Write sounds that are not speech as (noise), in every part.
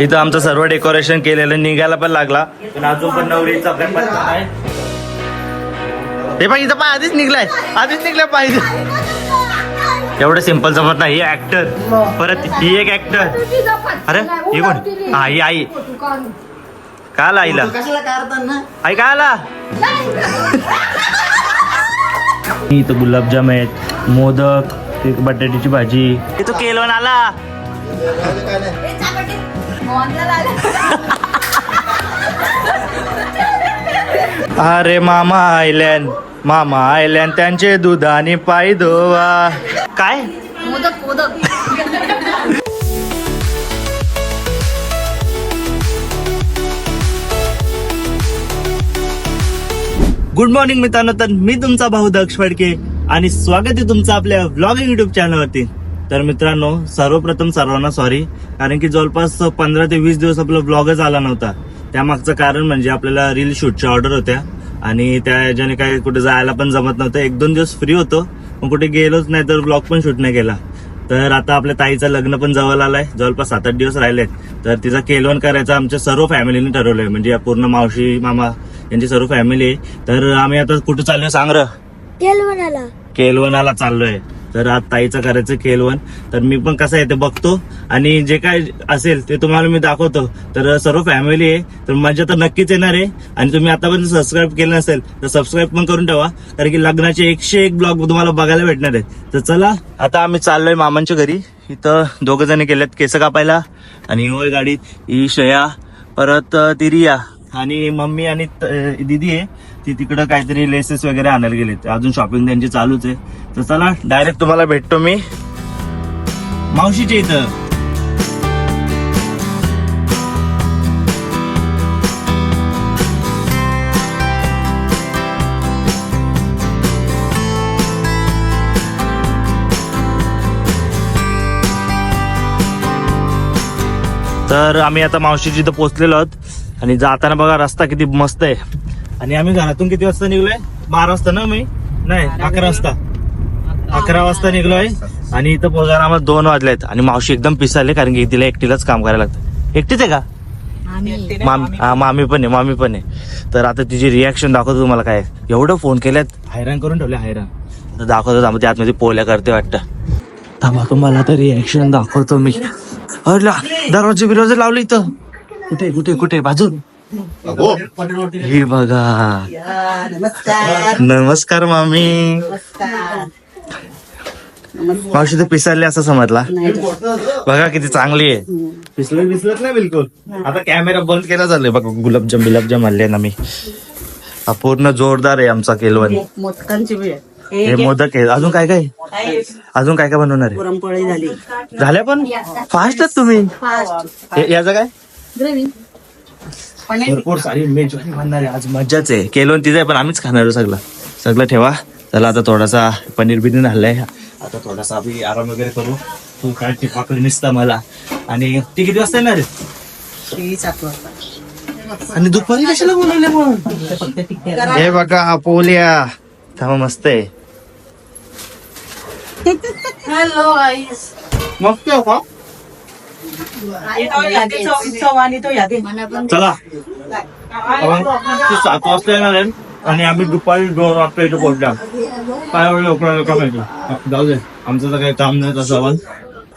इथं आमचं सर्व डेकोरेशन केलेलं निघायला पण लागला. पण अजून पण नवरीचा काही पत्ता नाही हे पण इथं पण आधीच निघलाय. आधीच निघलाय पाहिजे. एवढं सिंपल जमत नाही. ही ऍक्टर परत ही एक ऍक्टर अरे ही कोण? हा ही आई. का आला आईला? आई का आला? इथं गुलाबजाम आहेत मोदक बटाट्याची भाजी. इथं केलवण आला. (laughs) अरे मामा आयल्यान मामा आयलॅन त्यांचे दुधाने पाय धुवा काय? मोदक मोदक गुड मॉर्निंग मित्रांनो तर मी तुमचा भाऊ दक्ष फडके आणि स्वागत आहे तुमचं आपल्या व्लॉगिंग युट्यूब चॅनलवरती तर मित्रांनो सर्वप्रथम सर्वांना सॉरी कारण की जवळपास पंधरा ते वीस दिवस आपला ब्लॉगच आला नव्हता. त्यामागचं कारण म्हणजे आपल्याला रील शूटच्या ऑर्डर होत्या. आणि त्या ह्याच्याने काय कुठे जायला पण जमत नव्हतं. एक दोन दिवस फ्री होतो पण कुठे गेलोच नाही तर ब्लॉग पण शूट नाही केला. तर आता आपल्या ताईचं लग्न पण जवळ आलंय जवळपास सात आठ दिवस राहिलेत. तर तिचा केलवण करायचं आमच्या सर्व फॅमिलीने ठरवलंय. म्हणजे पूर्ण मावशी मामा यांची सर्व फॅमिली आहे तर आम्ही आता कुठं चाललोय सांग केलवणाला. केलवनाला चाललोय. तर आज ताईचं करायचं केलवण तर मी पण कसं आहे ते बघतो. आणि जे काय असेल ते तुम्हाला मी दाखवतो. तर सर्व फॅमिली आहे. तर मजा तर नक्कीच येणार आहे. आणि तुम्ही आतापर्यंत सबस्क्राईब केलं नसेल तर सबस्क्राईब पण करून ठेवा. कारण की लग्नाचे एकशे एक ब्लॉग तुम्हाला बघायला भेटणार आहे. तर चला आता आम्ही चाललोय मामांच्या घरी. इथं दोघं जण केलेत केस कापायला. आणि होय गाडीत ही शया परत तिरिया. आणि मम्मी आणि त- दीदी आहे. ती तिकडं काहीतरी लेसेस वगैरे आणायला गेलेत. अजून शॉपिंग त्यांची चालूच आहे. तर चला डायरेक्ट तुम्हाला भेटतो मी. मावशीच्या इथं. तर आम्ही आता मावशीची इथं पोहोचलेलो आहोत. आणि जाताना बघा रस्ता किती मस्त आहे. आणि आम्ही घरातून किती वाजता निघलोय? बारा वाजता ना मी नाही अकरा वाजता. अकरा वाजता. निघलोय. आणि इथं पोहोचायला आम्हाला दोन वाजलेत. आणि मावशी एकदम पिसाले कारण की तिला एकटीलाच काम करायला लागतं. एकटीच आहे का? मामी. हा मामी पण आहे मामी पण आहे. तर आता तिची रिॲक्शन दाखवतो तुम्हाला काय एवढं फोन केल्यात. हैराण करून ठेवले हैराण. दाखवतो थांबा ते आतमध्ये पोल्या करते वाटतं. थांबा तुम्हाला आता रिॲक्शन दाखवतो मी. अरे दरवाजे बिरवाजे लावले इथं. कुठे कुठे कुठे? बाजून हे बघा. नमस्कार नमस्कार मामी. मावशी तर पिसारली असं समजला? बघा किती चांगली आहे. पिसलं पिसलत नाही बिलकुल. आता कॅमेरा बंद केला झालाय बघा गुलाबजाम बिलाबजाम आणले ना मी. हा पूर्ण जोरदार आहे आमचा केलवण. मोदकांची वेळ हे मोदक आहे. अजून काय काय? अजून काय काय बनवणार आहे? पुरणपोळी झाली. झाल्या पण? फास्टच तुम्ही. हे- याचं काय? भरपूर सारी मेजवानी आहे आज मज्जाच आहे. केलोन तिथे पण आम्हीच खाणार आहे सगळं. सगळं ठेवा. चला आता थोडासा पनीर बिनीर हल्लाय आता थोडासा आम्ही आराम वगैरे करू. तू काय टिपाकडे निसता मला. आणि ती किती वाजता येणार आहे? ती सात वाजता. आणि दुपारी कशाला बोलवले मग? हे बघा पोल्या थांबा मस्त आहे. (laughs) हॅलो चला. सात वाजता येणार आहे आणि आम्ही दुपारी दोन वाजता इथे पोहोचल्या. काय एवढं लवकर लवकर माहिती? जाऊ दे. आमचं तर काही काम नाही तसं पण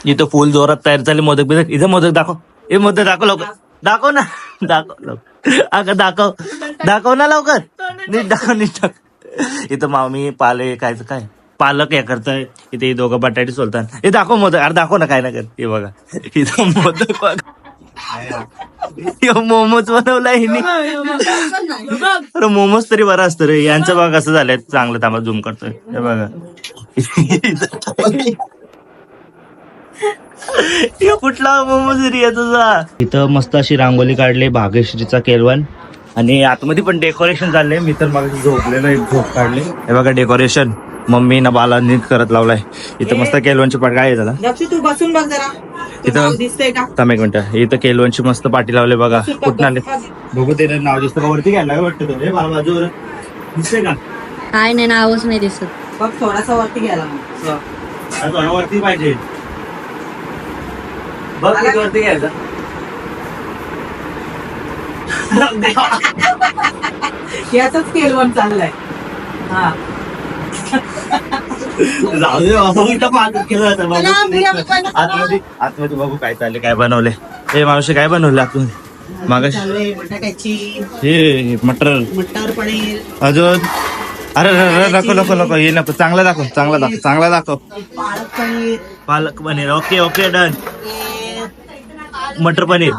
इथं फुल जोरात तयार झाली मोदक बिदक. इथं मोदक दाखव. हे मोदक दाखव लवकर. दाखव ना. दाखव लवकर. अगं दाखव. दाखव ना लवकर. नीट दाखव नीट दाखव. इथं मामी पाले काय काय. पालक हे करताय. इथे हे दोघं बटाटे सोलतात. हे दाखव मोदक. अरे दाखव ना काय ना कर. हे बघा. इथं मोदक मोमोज बनवला अरे मोमोज तरी बरा असतो रे. यांचं बघा कसं झालंय. चांगलं थांबा झूम करतोय. हे बघा. कुठला मोमोज रे तुझा इथं मस्त अशी रांगोली काढली भाग्यश्रीचा केलवन. आणि आतमध्ये पण डेकोरेशन झालंय मी तर मग झोपले एक झोप काढले. हे बघा डेकोरेशन मम्मी ना बाला नीट करत लावलाय. इथं मस्त केलवनची पाट काय आहे दादा? दक्षी तू बसून बघ जरा. इथं दिसतंय का? थांब एक मिनिट. इथं केलवनची मस्त पाठी लावले बघा. कुठं आले? बघू. ते नाव दिसतं का? वरती घ्यायला वाटतं तो. हे मला बाजूवर. दिसतंय का? काय नाही नावच नाही दिसत. बघ थोडासा वरती गेला मग. आता थोडं वरती पाहिजे. बघ वरती घ्यायचा याच केलवण चाललंय. हा. जाऊ दे बाबा, इथं पाहतो केलं होतं बाबा. आतमध्ये आतमध्ये बघू काय चालले काय बनवले हे मावशी काय बनवलं आतून मागाशी. बटाट्याची हे मटर. मटर पनीर. अजून? अरे नको नको नको हे नको. चांगला दाखव चांगला दाखव चांगला दाखव. Palak paneer. Palak paneer okay okay done. Matar paneer.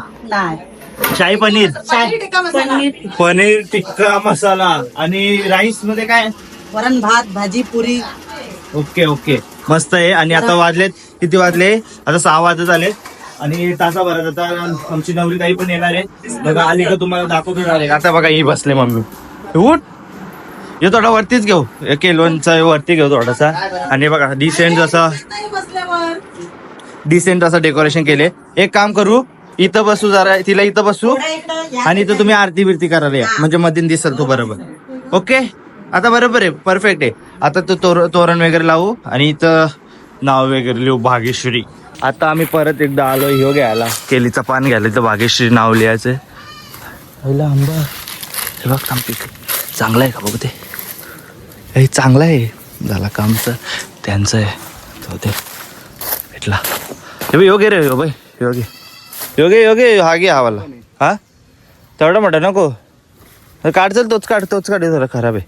Shahi paneer. Paneer paneer tikka मसाला. आणि राईसमध्ये काय? वरण भात भाजी पुरी. Okay okay. मस्त आहे. आणि आता वाजलेत. किती वाजले? आता सहा वाजत आले. आणि तासाभरात आता आमची नवरी ताई पण येणार आहे. बघा आली का तुम्हाला दाखवतो झाले आता बघा ही बसले मम्मी. उठ. हे थोडा वरतीच घेऊ. केलवनचा वरती घेऊ थोडासा. आणि बघा डिसेंट जसा डिसेंट असं डेकोरेशन केले. एक काम करू. इथं बसू जरा. तिला इथं बसू. आणि इथं तुम्ही आरती बिरती करायला या. म्हणजे मधीन दिसल तो बरोबर. ओके? आता बरोबर आहे परफेक्ट आहे. आता तो तोर तोरण वगैरे लावू आणि इथं नाव वगैरे लिहू भाग्यश्री आता आम्ही परत एकदा आलो ह्यो घ्यायला. केलीचं पान घ्यायला तर भाग्यश्री नाव लिहायचं पहिला आंबा. हे बघ थांब चांगलं आहे का बघ ते? हे चांगलं आहे. झाला कामचं त्यांचं आहे. तो ते भेटला. हे बघ योगे रे यो बाई योगे योगे योगे हा घे हा वाला हा? तेवढा मोठा नको. काढ चल तोच काढ तोच काढ. जरा खराब आहे.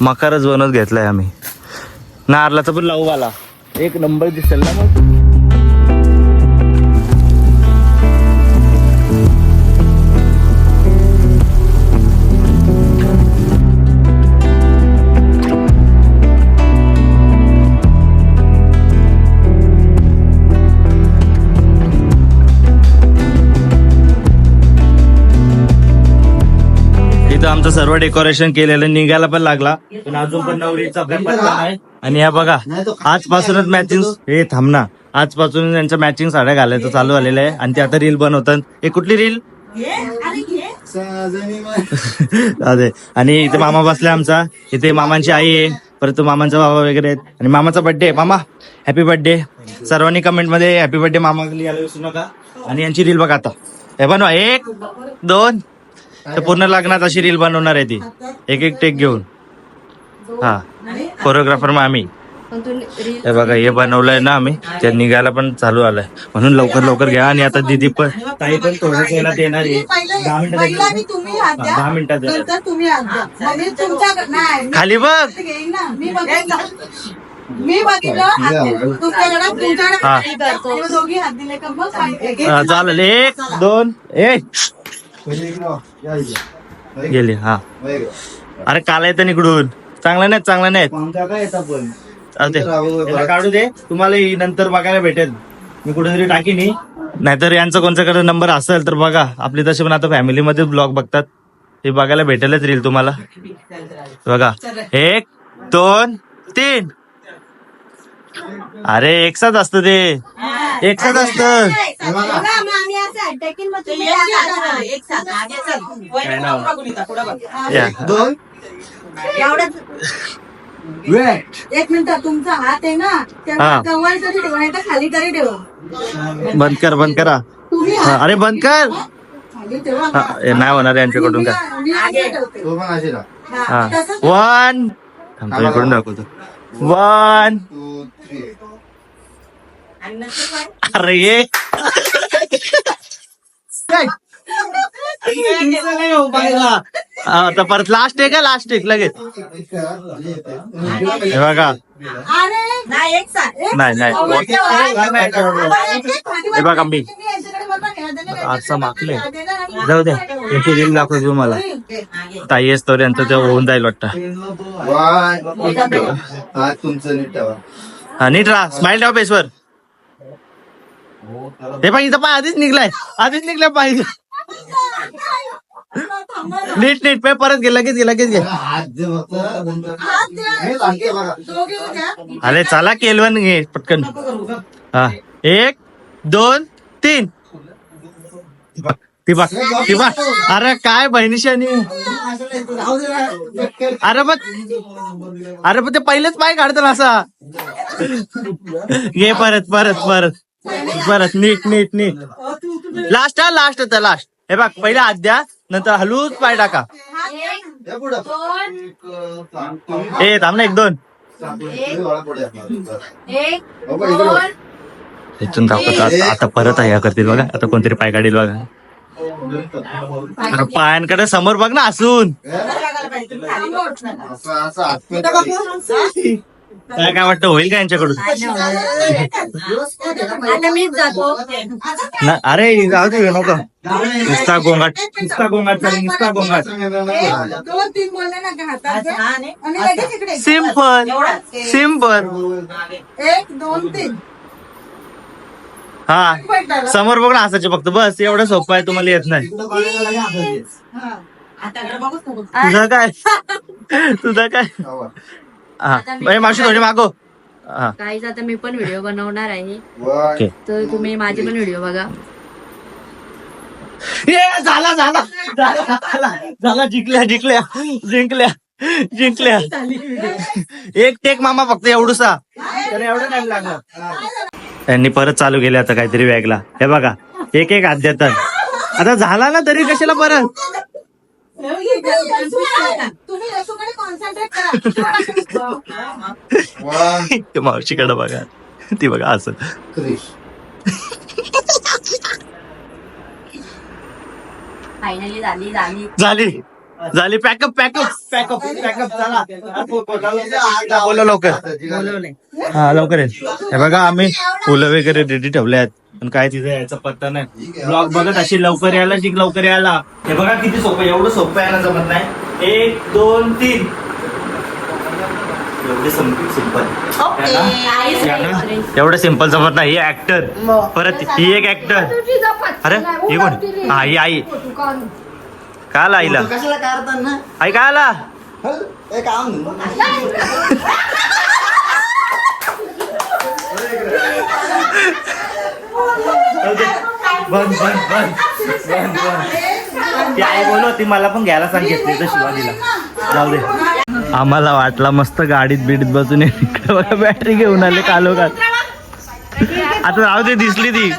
मकारच बनवत घेतलाय आम्ही. नारलाचा पण लावू आला. एक नंबर दिसेल ना मग? इथं आमचं सर्व डेकोरेशन केलेलं निघायला पण लागला. पण अजून पण नवरीचा पत्ता नाही आणि या बघा आजपासूनच मॅचिंग हे थांब ना. आजपासून त्यांच्या मॅचिंग साड्या घालायचं चालू झालेलं आहे. आणि ते आता रील बनवतात. हे कुठली रील (laughs) अरे. आणि इथे मामा बसलाय आमचा. इथे मामांची आई आहे. परत मामांचा बाबा वगैरे आहेत. आणि मामाचा बर्थडे मामा हॅपी बर्थडे सर्वांनी कमेंटमध्ये हॅपी बर्थडे मामा लिहायला विसरू नका. आणि यांची रील बघा आता. हे बनवा. एक दोन. तर पूर्ण लग्नात अशी रील बनवणार आहे ती. एक एक टेक घेऊन. हा. कोरिओग्राफर मग आम्ही पण तू रील हे बघा हे बनवलंय ना आम्ही. ते निघायला पण चालू आलंय. म्हणून लवकर लवकर घ्या आणि आता दिदी पण ताई पण थोडं येण्यात येणार आहे. दहा मिनिटात पहिला मी तुम्ही हात द्या. दहा मिनिटात येणार. खाली बघ. घेईन ना. मी बघितलं. चालेल. एक दोन. एक गेली हा. अरे काल येतं इकडून. चांगलं नाही चांगलं नाही काढू दे. तुम्हाला ही नंतर बघायला भेटेल. मी कुठेतरी टाकीन. नाहीतर यांचा कोणच्याकडे नंबर असेल तर बघा. आपली तसे पण आता फॅमिलीमध्ये ब्लॉग बघतात. हे बघायला भेटेलच रील तुम्हाला. बघा. एक दोन तीन. अरे एक साथ असतं ते. एक साथ असतं ते एक साथ, एक साथ. मागे चल. काय नाव? पुढं बघून इथं, पुढं बघ. या. एवढ्यात एक मिनिट तुमचा हात आहे ना हा. त्याला जवळ तरी ठेवा नाही तर खाली तरी ठेवा. बंद कर बंद करा. तुम्ही हा, अरे बंद कर. खाली ठेवा हा, हे नाही होणार यांच्याकडून काय मी आगे ठेवते. हा हा, वन थांबतो इकडून दाखवतो. वन आणि नंतर काय? अरे ये आता परत लास्ट आहे का लास्ट एक लगेच. हे बघा. अरे! नाही नाही नाही. हे बघा मी. मागले देणार आणि- जाऊ दे. याची रील दाखव तू मला. ताई असतो यांचं ते होऊन जाईल वाटतं. हा तुमचं नीट हा राहा. स्माइल ठेवा बेसवर हे पाहिजे इथं पाय आधीच निघलाय. आधीच निघलाय पाहिजे नीट नीट पाय परत घे लगेच घे लगेच घे. अरे चला केलवन घे पटकन. हा. एक दोन तीन. ती बघ ती बघ. अरे काय बहिणीशी आणि अरे बघ. अरे मग ते पहिलेच पाय काढतो ना असा. घे परत परत परत. परत नीट नीट नीट. लास्ट हा लास्ट होता लास्ट हे बघ पहिला हात द्या नंतर हलूच पाय टाका. ए थांब ना एक दोन. हो. इथून दाखवतो आता- परत आहे करतील बघा आता कोणतरी पाय काढील बघा. अरे पायांकडे समोर बघ ना असून असं असं हात काय काय वाटतं? होईल का यांच्याकडून? आता मीच जातो. ना- अरे जाऊ दे नको. नुसता गोंगाट नुसता गोंगाट चालेल नुसता गोंगाट. दोन तीन बोलले ना का हातात? आणि? लगेच इकडे सिंपल सिंपल एक दोन तीन. हा समोर बघ ना असायचे फक्त. बस एवढं सोपं आहे तुम्हाला येत नाही. तुझं काय? तुझं काय? हा. ए, मावशी थोडी मागो हा. काहीच आता मी पण व्हिडिओ बनवणार आहे. ओके. तर तुम्ही माझे पण व्हिडिओ बघा. ए, झाला झाला झाला झाला झाला जिंकल्या जिंकल्या जिंकल्या जिंकल्या. एक टेक मामा फक्त एवढूसा. त्याला एवढं टाइम लागला. त्यांनी परत चालू केले आता काहीतरी वेगळा हे बघा एक एक हात देतात. आता झाला ना तरी कशाला परत? तुम्ही रसूकडे कॉन्सन्ट्रेट करा. (laughs) वा. ते मावशीकडे बघा. ती बघा असं. क्रिश. फायनली झाली झाली. झाली. झाली. पॅकअप पॅकअप पॅकअप पॅकअप चला. बोला लवकर. हा लवकर येईल हे बघा आम्ही फुलं वगैरे रेडी ठेवले आहेत पण काय तिथे यायचा पत्ता नाही. ब्लॉग बघत अशी लवकर यायला शिक लवकर यायला. हे बघा किती सोपं आहे. एवढं सोपं यायला जमत नाही. एक दोन तीन. एवढे सिंपल एवढं सिंपल जमत नाही. ही ऍक्टर परत ही एक ऍक्टर अरे ही कोण? हा ही आई. काय आला आईला. कशाला काढतात ना? आई काय आला काम. (laughs) बंद बंद बंद. बंद बंद ती आई बोलव ती मला पण घ्यायला सांगितली तर शिवाजीला जाऊ दे. आम्हाला वाटला मस्त गाडीत बिडीत बसून बघा बॅटरी घेऊन आले कालो आता जाऊ दे दिसली ती.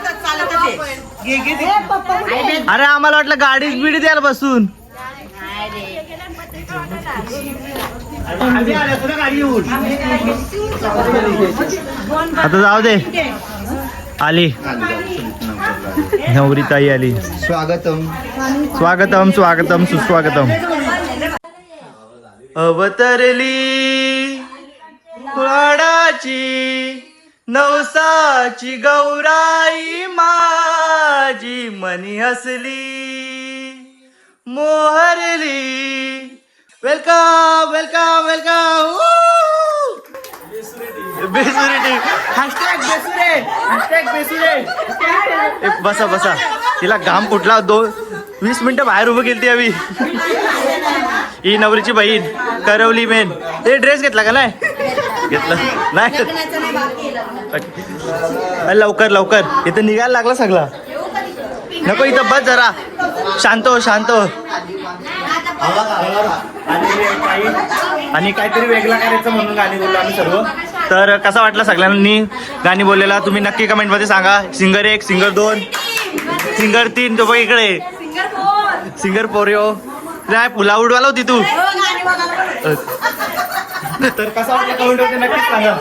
अरे आम्हाला वाटलं गाडीत बिडीत यायला बसून. आता जाऊ दे. आली. नवरी ताई आली. स्वागतम. स्वागतम स्वागतम सुस्वागतम. अवतरली वाडाची नवसाची गौराई माझी मनी हसली मोहरली. Welcome welcome welcome. बेसुरे हॅशटॅग बेसुरे. हॅशटॅग बेसुरे. ए, बसा बसा. तिला घाम फुटला दोन वीस मिनिटं बाहेर उभं केली ती आम्ही ही नवरीची बहीण करवली मेन. ते ड्रेस घेतला का नाही? घेतलं. नाही. अरे, लवकर लवकर. इथं निघायला लागला सगळा. नको इथं बस जरा. शांत हो शांत हो. आणि काहीतरी वेगळा करायचं म्हणून गाणी बोललो आम्ही सर्व. तर कसा वाटला सगळ्यांनी गाणी बोललेला? तुम्ही नक्की कमेंटमध्ये सांगा. सिंगर एक सिंगर दोन सिंगर तीन तो बघ इकडे. सिंगर पोरिओ नाही पुला उडवाला होती तू. तर कसा वाटला कमेंट नक्कीच सांगा.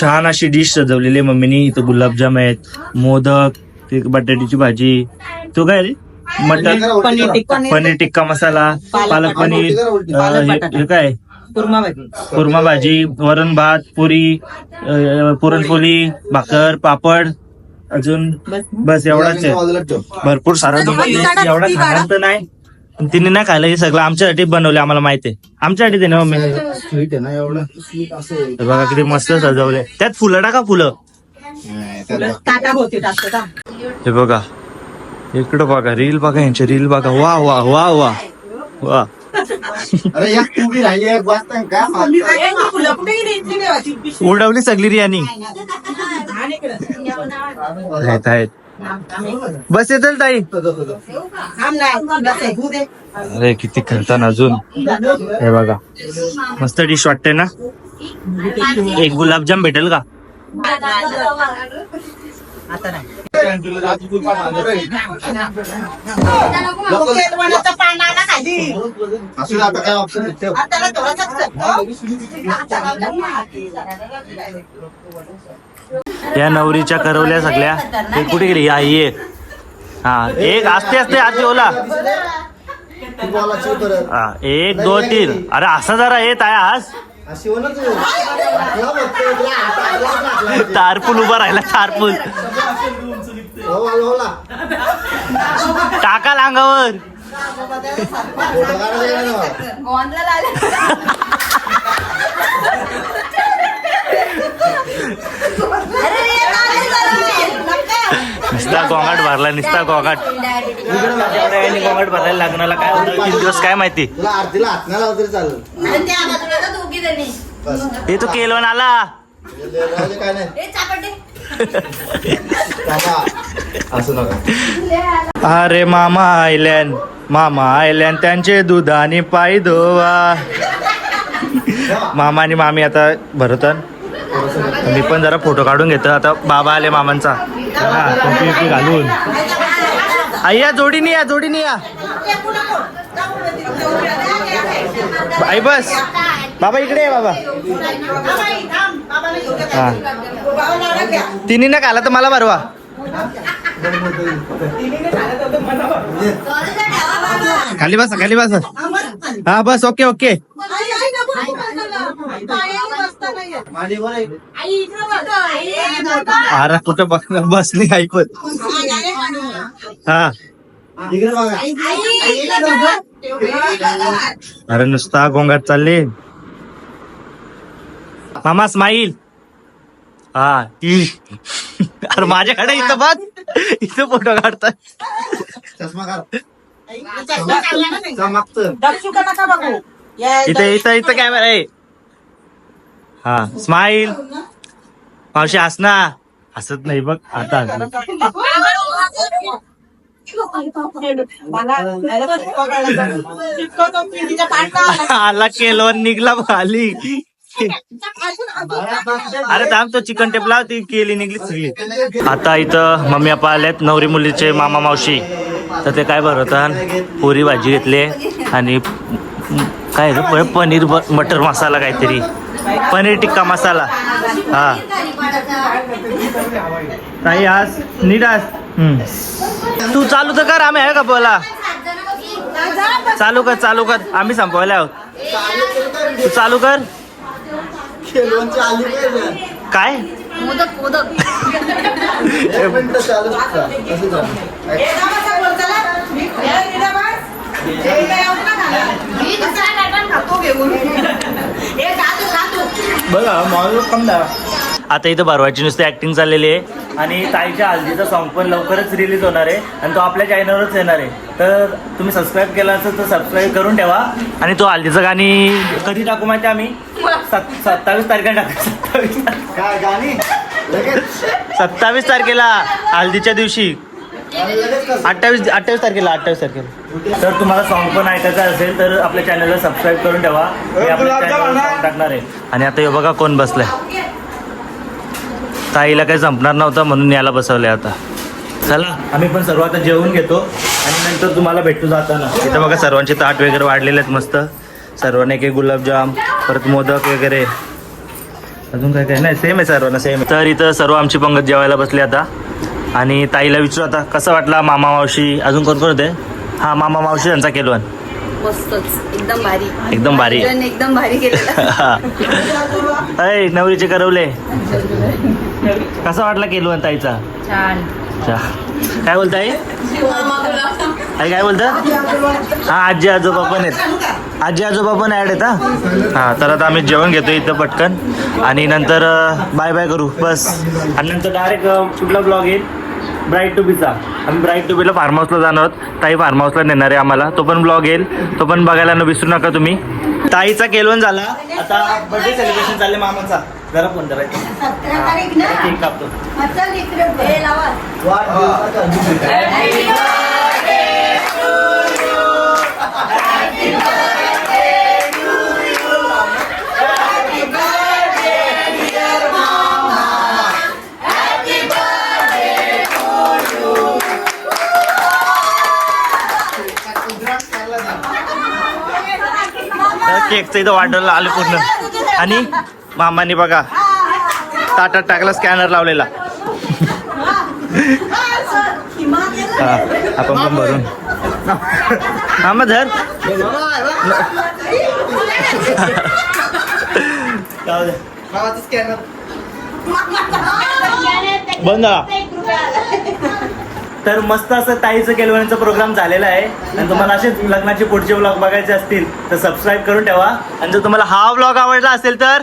छान अशी डिश सजवलेली मम्मीनी. इथं गुलाबजाम आहेत मोदक बटाट्याची भाजी. तो काय रे? मटन पनीर टिक्का. मसाला पालक पनीर. अं, हे- हे काय? कुर्मा भाजी. वरण भात पुरी अं, पुरणपोळी भाकर पापड अजून बस. एवढाच आहे. भरपूर सारा एवढा खाणार तर नाही. पण तिने नाही खायला हे सगळं आमच्यासाठी बनवले आम्हाला माहिती आहे. आमच्यासाठी ते ना मम्मी स्वीट आहे ना एवढं? स्वीट असं हे बघा किती मस्त सजवले त्यात फुलं टाका फुलं. हे बघा. इकडं बघा रील बघा यांची रील बघा. वा वा वा वा. वा. उडवली सगळी रियानी. आहेत आहेत. बस येतील ताई. अरे किती खर्चान अजून. हे बघा. मस्त डिश वाटते ना? एक गुलाबजाम भेटेल का? आता नाही. केळवणाचं पान खाली असू दे, आता काय ऑप्शन आहे ठेव. आता थोडासाच या नवरीच्या करवल्या सगळ्या ते कुठे गेली हा ही एक हा एक असते असते आधी ओला तू परत. हा एक दोन तीन अरे असं जरा येत आहे आज अशी हो ना तू. तुला बघतोय, तुला हात- हात तारपूल उभा राहिला तारपूल टाका फोटो काढायला गेला ना मला. निस्ता गोंगाट भरला निस्ता गोंगाट. गोंगाट भरायला लागणार काय होतं किती दिवस काय माहिती हे तो केलवन आला काय नाही. असं नका. अरे मामा आयल्यान मामा आयल्यान त्यांचे दुधाने पाय धोवा. मामा आणि मामी आता भरतन. मी पण जरा फोटो काढून घेतो. आता बाबा आले मामांचा. हा, टोपी घालून. आय्या जोडीनी या जोडीनी या. आई बस. बाबा इकडे आहे बाबा. हा. तिने ना घाला तर मला भरवा. खाली बसा खाली बसा. हा बस ओके ओके. अरे कुठं बस बस काही पण हा. अरे नुसता गोंगाट चालले. मामा स्माईल हा ती. अरे माझ्याकडे इथं बघ. इथं फोटो काढतात चष्मा काढ. चमकतं. दक्षू का नका बघू. या- इथं इथं इथं कॅमेरा आहे. हा स्माईल मावशी हस ना. हसत नाही बघ आता हसली. मला इतकं तो पिढीच्या पाठला आला केलो निघला खाली अरे थांब तो चिकन टेप लाव ती केली निघली सगळी. आता इथं मम्मी पप्पा आलेत नवरी मुलीचे मामा मावशी. तर ते काय भरवतात पुरी भाजी घेतली आणि काय रे पनीर ब- मटर मसाला काहीतरी. पनीर टिक्का मसाला. हा. नाही आज नीट आज तू चालू तर कर आम्ही आहे का बोला? चालू कर चालू कर. आम्ही संपवायला आहोत. तू चालू कर. खेळवणची आली पाहिजे. काय? मोदक मोदक. एक मिनिटं चालू शकता. असं चालू. बघा आता इथं बरवाची नुसती ऍक्टिंग चाललेली आहे. आणि ताईच्या हल्दीचा सॉन्ग पण लवकरच रिलीज होणार आहे. आणि तो आपल्या चॅनलवरच येणार आहे. तर तुम्ही सबस्क्राईब केला असेल तर सबस्क्राईब करून ठेवा. आणि तो हल्दीचं गाणी कधी टाकू माहिती आम्ही? सत- सत्तावीस तारखेला टाकू. सत्तावीस तारखे- काय गाणी? लगेच. सत्तावीस तारखेला हल्दीच्या दिवशी. लगेच कसं? अठ्ठावीस अठ्ठावीस तारखेला अठ्ठावीस तारखेला. तर तुम्हाला सॉन्ग पण ऐकायचं असेल तर आपल्या चॅनलला सबस्क्राईब करून ठेवा. मी आपल्या song टाकणार आहे. आणि आता हे बघा कोण बसलाय. ताईला काही संपणार नव्हतं म्हणून याला बसवलंय आता. चला. आम्ही पण सर्व आता जेवून घेतो आणि नंतर तुम्हाला भेटू जाताना. इथं बघा सर्वांचे ताट वगैरे वाढलेले आहेत मस्त. सर्वांना एक एक गुलाबजाम परत मोदक वगैरे. अजून काय काय? नाही सेम आहे सर्वांना सेम तर इथं सर्व आमची पंगत जेवायला बसली आता. आणि ताईला विचारू आता कसं वाटला मामा मावशी? अजून कोण कोण होते? हा मामा मावशी यांचा केलवन मस्तच. एकदम भारी. एकदम भारी. एकदम भारी (laughs) नवरीचे करवले. (laughs) कसा वाटला केलवन ताईचा. काय बोलताय आई काय बोलता? हा आजी आजोबा पण आहेत. आजी आजोबा पण ऍड आहेत हा? हा तर आता आम्ही जेवण घेतो इथं पटकन. आणि नंतर बाय बाय करू बस. आणि नंतर डायरेक्ट कुठला ब्लॉग येईल? ब्राईट टू बीचा आम्ही ब्राईट टू बीला फार्म हाऊसला जाणार आहोत. ताई फार्म हाऊसला नेणार आहे आम्हाला. तो पण ब्लॉग येईल. तो पण बघायला न विसरू नका तुम्ही. ताईचा केलवण झाला. आता बर्थडे सेलिब्रेशन चालले मामाचा. जरा फोन जरा सतरा तारीख केक कापतो केकचं इथं वाढलं आलं पूर्ण. आणि? मामाने बघा. ताटात टाकला स्कॅनर लावलेला. हा, आपण पण भरून. मामा धर. बंद तर मस्त असं ताईचं केलवण्याचा प्रोग्राम झालेला आहे. आणि तुम्हाला असेच लग्नाचे पुढचे ब्लॉग बघायचे असतील तर सबस्क्राईब करून ठेवा. आणि जर तुम्हाला हा ब्लॉग आवडला असेल तर